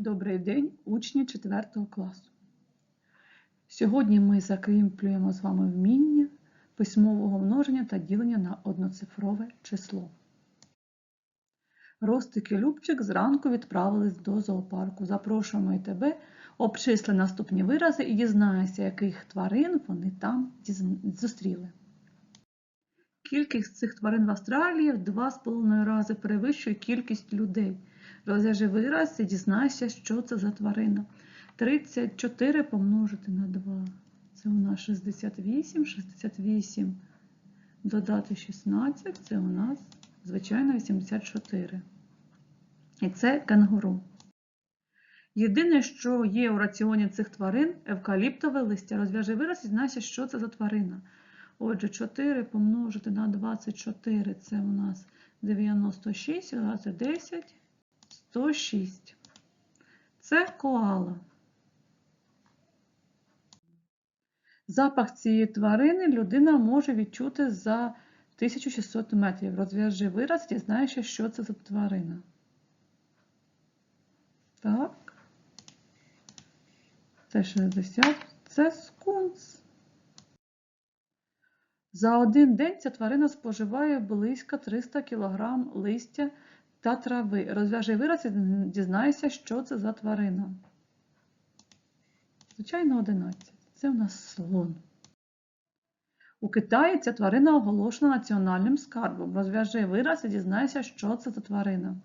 Добрий день, учні 4 класу. Сьогодні ми закріплюємо з вами вміння письмового множення та ділення на одноцифрове число. Ростик і Любчик зранку відправились до зоопарку. Запрошуємо і тебе, обчисли наступні вирази і дізнайся, яких тварин вони там зустріли. Кількість цих тварин в Австралії в 2,5 рази перевищує кількість людей. Розв'яжи вираз і дізнайся, що це за тварина. 34 помножити на 2. Це у нас 68, 68 додати 16, це у нас, звичайно, 84. І це кенгуру. Єдине, що є у раціоні цих тварин, евкаліптове листя. Розв'яжи вираз і знайся, що це за тварина. Отже, 4 помножити на 24 це у нас 96, додати 10, 106. Це коала. Запах цієї тварини людина може відчути за 1600 метрів. Розв'яжи вираз, дізнаєшся, що це за тварина. Так. Це 60. Це скунс. За один день ця тварина споживає близько 300 кг листя та трави. Розв'яжи вираз і дізнайся, що це за тварина. Звичайно, 11. Це у нас слон. У Китаї ця тварина оголошена національним скарбом. Розв'яжи вираз і дізнайся, що це за тварина.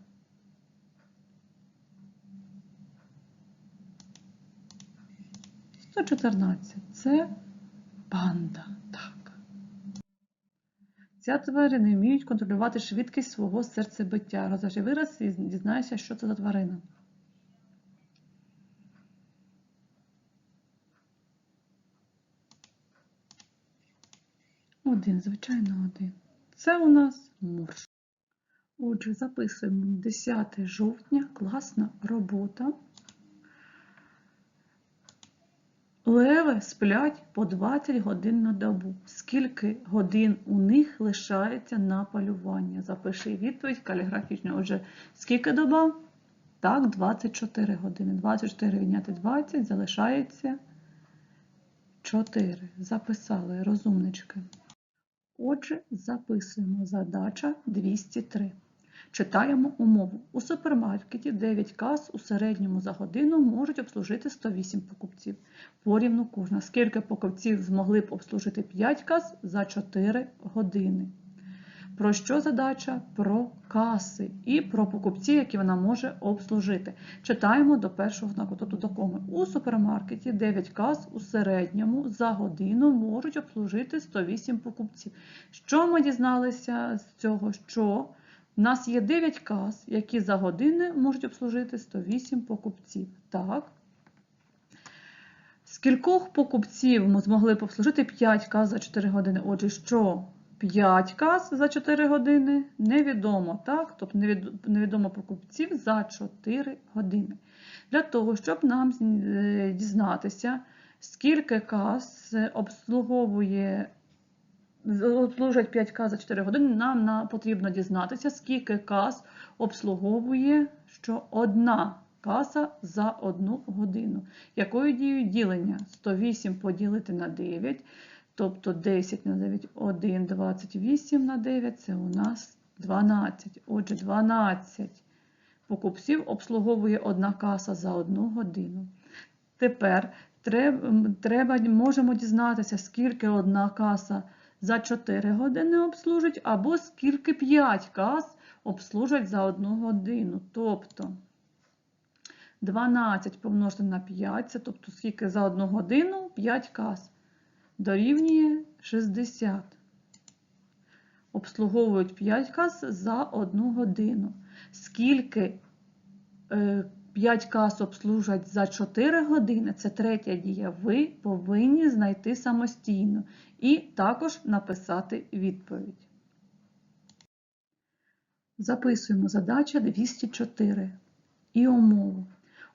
Сто. Це панда. Так. Ця тварини вміють контролювати швидкість свого серцебиття. Розв'яжи вираз і дізнайся, що це за тварина. Один, звичайно, один. Це у нас морж. Отже, записуємо 10 жовтня, класна робота. Леви сплять по 20 годин на добу. Скільки годин у них лишається на полювання? Запиши відповідь каліграфічно. Отже, скільки доба? Так, 24 години. 24 відняти 20 залишається 4. Записали розумнички. Отже, записуємо задача 203. Читаємо умову. У супермаркеті 9 кас у середньому за годину можуть обслужити 108 покупців. Порівну кожна. Скільки покупців змогли б обслужити 5 кас за 4 години? Про що задача? Про каси і про покупців, які вона може обслужити. Читаємо до першого знаку, тобто до коми. У супермаркеті 9 кас у середньому за годину можуть обслужити 108 покупців. Що ми дізналися з цього? Що у нас є 9 кас, які за годину можуть обслужити 108 покупців. Так. Скількох покупців ми змогли обслужити 5 кас за 4 години? Отже, що 5 кас за 4 години невідомо, так? Тобто невідомо покупців за 4 години. Для того, щоб нам дізнатися, скільки кас обслуговує, обслужують 5 кас за 4 години, нам потрібно дізнатися, скільки кас обслуговує що одна каса за 1 годину. Якою дією ділення? 108 поділити на 9. Тобто 10 на 9, 1, 28 на 9 це у нас 12. Отже, 12 покупців обслуговує одна каса за одну годину. Тепер треба, можемо дізнатися, скільки одна каса за 4 години обслужить, або скільки 5 кас обслужать за одну годину. Тобто 12 помножити на 5, це тобто скільки за одну годину 5 кас дорівнює 60. Обслуговують 5 кас за 1 годину. Скільки 5 кас обслужать за 4 години, це третя дія, ви повинні знайти самостійно і також написати відповідь. Записуємо задача 204 і умову.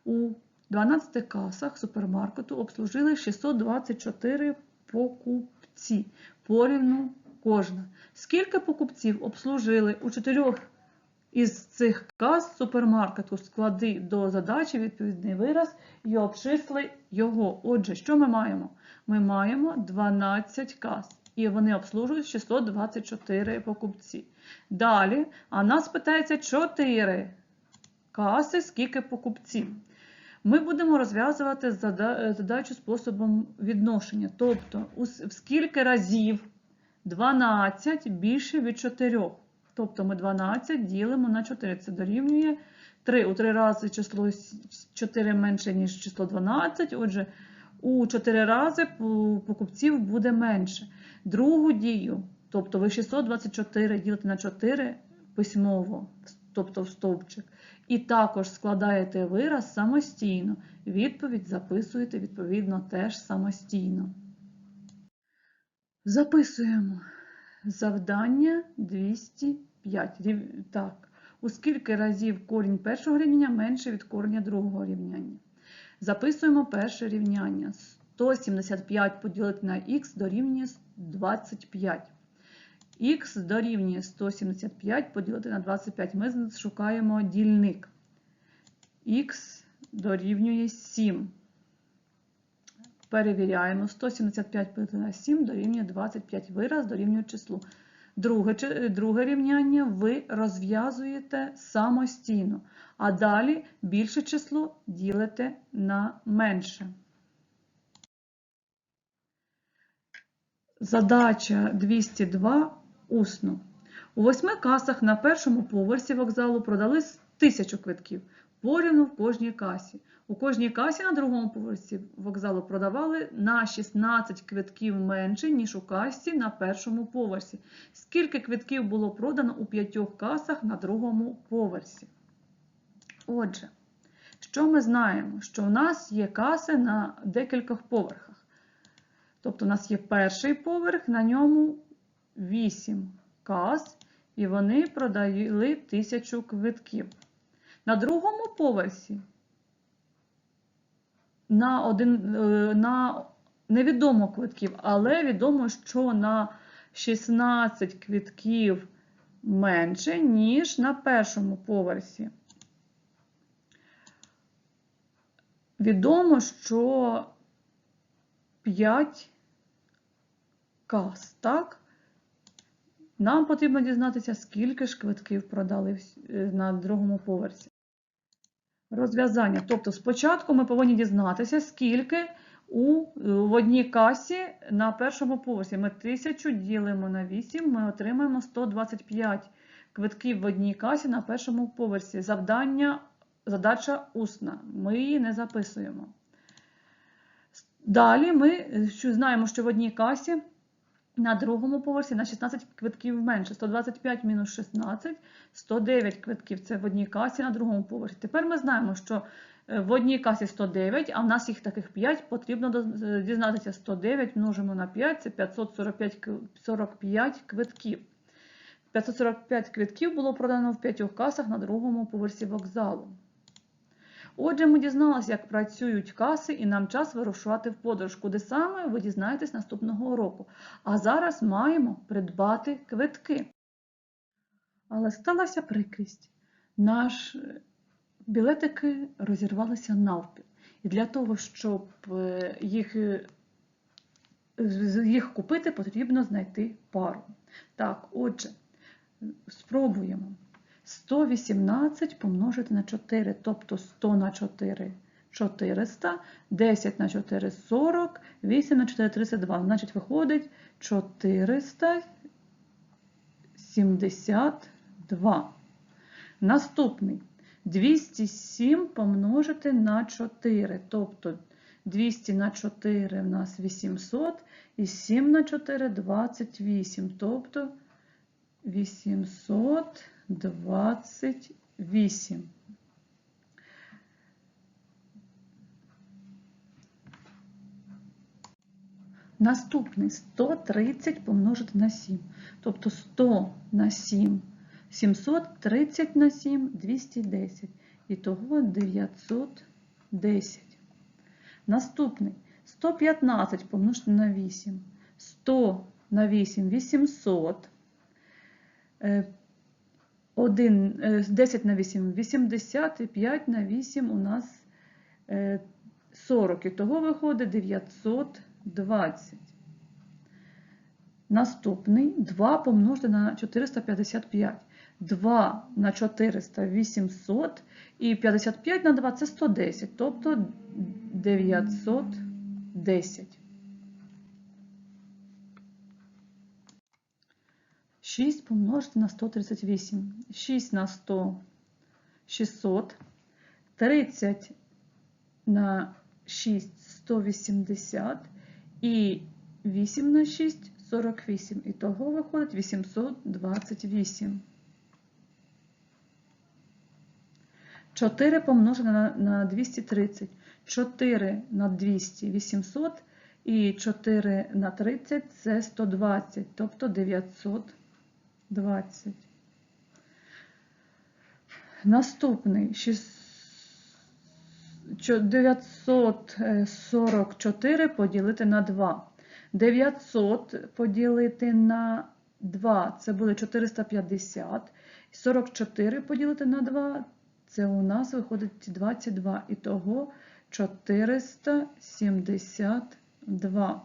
У 12 касах супермаркету обслужили 624 покупці. Порівну кожна. Скільки покупців обслужили у 4 із цих кас супермаркету склади до задачі відповідний вираз і обчисли його. Отже, що ми маємо? Ми маємо 12 кас, і вони обслужують 624 покупці. Далі, а нас питається 4 каси, скільки покупців. Ми будемо розв'язувати задачу способом відношення. Тобто, в скільки разів 12 більше від 4. Тобто ми 12 ділимо на 4. Це дорівнює 3. У 3 рази число 4 менше, ніж число 12. Отже, у 4 рази покупців буде менше. Другу дію, тобто ви 624 ділите на 4 письмово, тобто в стовпчик. І також складаєте вираз самостійно. Відповідь записуєте, відповідно, теж самостійно. Записуємо завдання 200. 5. Так. У скільки разів корінь першого рівняння менше від кореня другого рівняння. Записуємо перше рівняння. 175 поділити на х дорівнює 25. Х дорівнює 175 поділити на 25. Ми шукаємо дільник. Х дорівнює 7. Перевіряємо. 175 поділити на 7 дорівнює 25. Вираз дорівнює числу. Друге, друге рівняння ви розв'язуєте самостійно, а далі більше число ділите на менше. Задача 202 усно. У восьми касах на першому поверсі вокзалу продали тисячу квитків, порівну в кожній касі. У кожній касі на другому поверсі вокзалу продавали на 16 квитків менше, ніж у касі на першому поверсі. Скільки квитків було продано у п'ятьох касах на другому поверсі? Отже, що ми знаємо? Що у нас є каси на декількох поверхах. Тобто у нас є перший поверх, на ньому 8 кас, і вони продали 1000 квитків. На другому поверсі на, один, е, на невідомо квитків, але відомо, що на 16 квитків менше, ніж на першому поверсі. Відомо, що 5 кас, так? Нам потрібно дізнатися, скільки ж квитків продали е, на другому поверсі. Розв'язання. Тобто, спочатку ми повинні дізнатися, скільки у, е, в одній касі на першому поверсі. Ми 1000 ділимо на 8, ми отримаємо 125 квитків в одній касі на першому поверсі. Завдання, задача усна. Ми її не записуємо. Далі ми е, знаємо, що в одній касі на другому поверсі на 16 квитків менше. 125 мінус 16, 109 квитків. Це в одній касі на другому поверсі. Тепер ми знаємо, що е, в одній касі 109, а в нас їх таких 5. Потрібно е, дізнатися 109 множимо на 5, це 545 45 квитків. 545 квитків було продано в п'ятьох касах на другому поверсі вокзалу. Отже, ми дізналися, як працюють каси, і нам час вирушувати в подорож. Куди саме ви дізнаєтесь наступного року. А зараз маємо придбати квитки. Але сталася прикрість. Наш е, білетики розірвалися навпіл. І для того, щоб е, їх, е, їх купити, потрібно знайти пару. Так, отже, спробуємо. 118 помножити на 4, тобто 100 на 4 400, 10 на 4 40, 8 на 4 32. Значить, виходить 472. Наступний 207 помножити на 4, тобто 200 на 4 в нас 800 і 7 на 4 28, тобто 828. Наступний 130 помножити на 7. Тобто 100 на 7 730 на 7 210. Ітого 910. Наступний 115 помножити на 8. 100 на 8 800. Е, 1, е, 10 на 8 – 80, і 5 на 8 у нас е, 40. І того виходить 920. Наступний 2 помножити на 455. 2 на 400 – 800. І 55 на 2 – це 110, тобто 910. 6 помножити на 138. 6 на 100 – 600. 30 на 6 – 180. І 8 на 6 – 48. І того виходить 828. 4 помножити на, на 230. 4 на 200 – 800. І 4 на 30 – це 120, тобто 920. Наступний 944 поділити на 2. 900 поділити на 2 це буде 450. 44 поділити на 2 це у нас виходить 22. І того 472.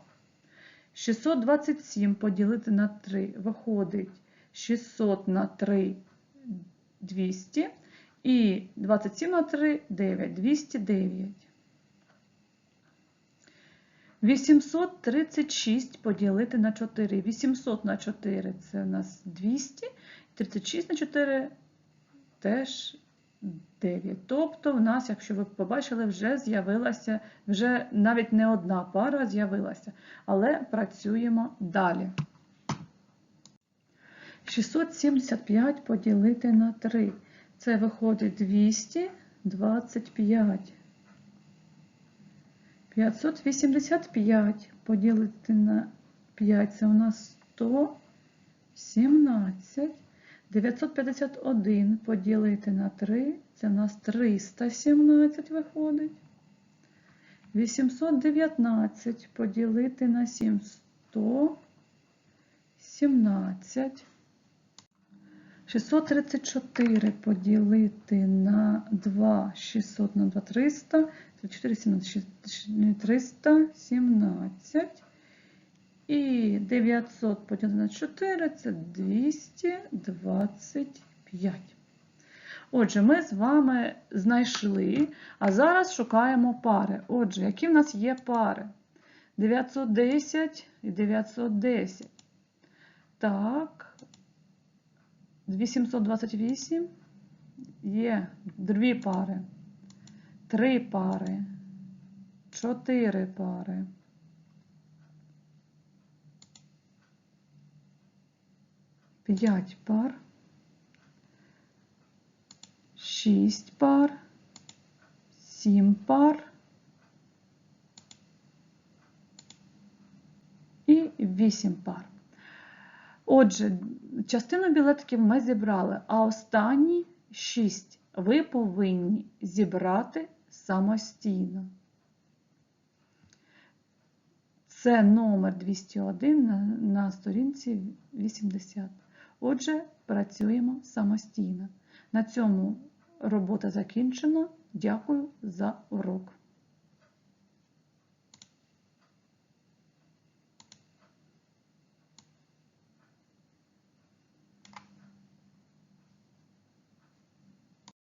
627 поділити на 3 виходить 600 на 3 200 і 27 на 3 9 209. 836 поділити на 4. 800 на 4 це у нас 200, 36 на 4 теж 9. Тобто, в нас, якщо ви побачили, вже з'явилася, вже навіть не одна пара з'явилася. Але працюємо далі. 675 поділити на 3. Це виходить 225. 585 поділити на 5. Це у нас 117. 951 поділити на 3, це в нас 317 виходить. 819 поділити на 7 117. 634 поділити на 2, 600 на 2, 300, 34, 17, 317. І 900 поділити на 4 це 225. Отже, ми з вами знайшли, а зараз шукаємо пари. Отже, які в нас є пари? 910 і 910. Так, 828 є дві пари, три пари, чотири пари. 5 пар, 6 пар, 7 пар. І 8 пар. Отже, частину білетиків ми зібрали, а останні 6 ви повинні зібрати самостійно. Це номер 201 на, на сторінці 80. Отже, працюємо самостійно. На цьому робота закінчена. Дякую за урок.